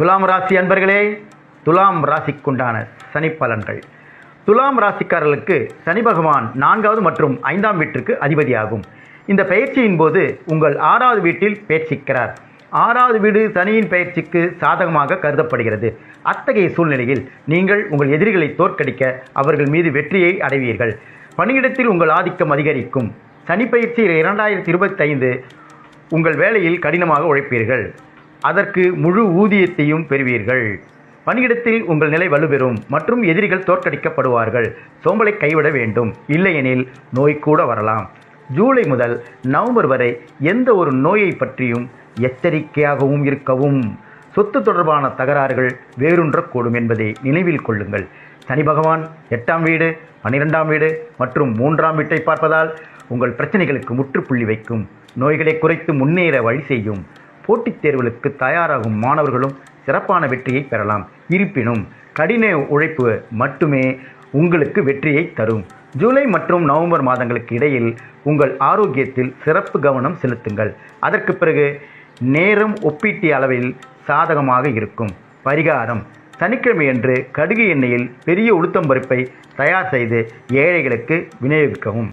துலாம் ராசி அன்பர்களே துலாம் ராசிக்குண்டான சனி பலன்கள். துலாம் ராசிக்காரர்களுக்கு சனி பகவான் நான்காவது மற்றும் ஐந்தாம் வீட்டிற்கு அதிபதியாகும். இந்த பயிற்சியின் போது உங்கள் ஆறாவது வீட்டில் பயிற்சிக்கிறார் ஆறாவது வீடு சனியின் பயிற்சிக்கு சாதகமாக கருதப்படுகிறது. அத்தகைய சூழ்நிலையில் நீங்கள் உங்கள் எதிரிகளை தோற்கடிக்க அவர்கள் மீது வெற்றியை அடைவீர்கள். பணியிடத்தில் உங்கள் ஆதிக்கம் அதிகரிக்கும். சனி பயிற்சி இரண்டாயிரத்தி இருபத்தைந்து உங்கள் வேலையில் கடினமாக உழைப்பீர்கள். அதற்கு முழு ஊதியத்தையும் பெறுவீர்கள். பணியிடத்தில் உங்கள் நிலை வலுப்பெறும் மற்றும் எதிரிகள் தோற்கடிக்கப்படுவார்கள். சோம்பலை கைவிட வேண்டும். இல்லையெனில் நோய் கூட வரலாம். ஜூலை முதல் நவம்பர் வரை எந்த ஒரு நோயை பற்றியும் எச்சரிக்கையாகவும் இருக்கவும். சொத்து தொடர்பான தகராறுகள் வேரூன்றக்கூடும் என்பதை நினைவில் கொள்ளுங்கள். சனி பகவான் எட்டாம் வீடு பன்னிரெண்டாம் வீடு மற்றும் மூன்றாம் வீட்டை பார்ப்பதால் உங்கள் பிரச்சனைகளுக்கு முற்றுப்புள்ளி வைக்கும். நோய்களை குறைத்து முன்னேற வழி செய்யும். போட்டித் தேர்வுகளுக்கு தயாராகும் மாணவர்களும் சிறப்பான வெற்றியை பெறலாம். இருப்பினும் கடின உழைப்பு மட்டுமே உங்களுக்கு வெற்றியை தரும். ஜூலை மற்றும் நவம்பர் மாதங்களுக்கு இடையில் உங்கள் ஆரோக்கியத்தில் சிறப்பு கவனம் செலுத்துங்கள். அதற்கு பிறகு நேரம் ஒப்பீட்டிய அளவில் சாதகமாக இருக்கும். பரிகாரம். சனிக்கிழமையன்று கடுகு எண்ணெயில் பெரிய உளுத்தம் பருப்பை தயார் செய்து ஏழைகளுக்கு விநியோகிக்கவும்.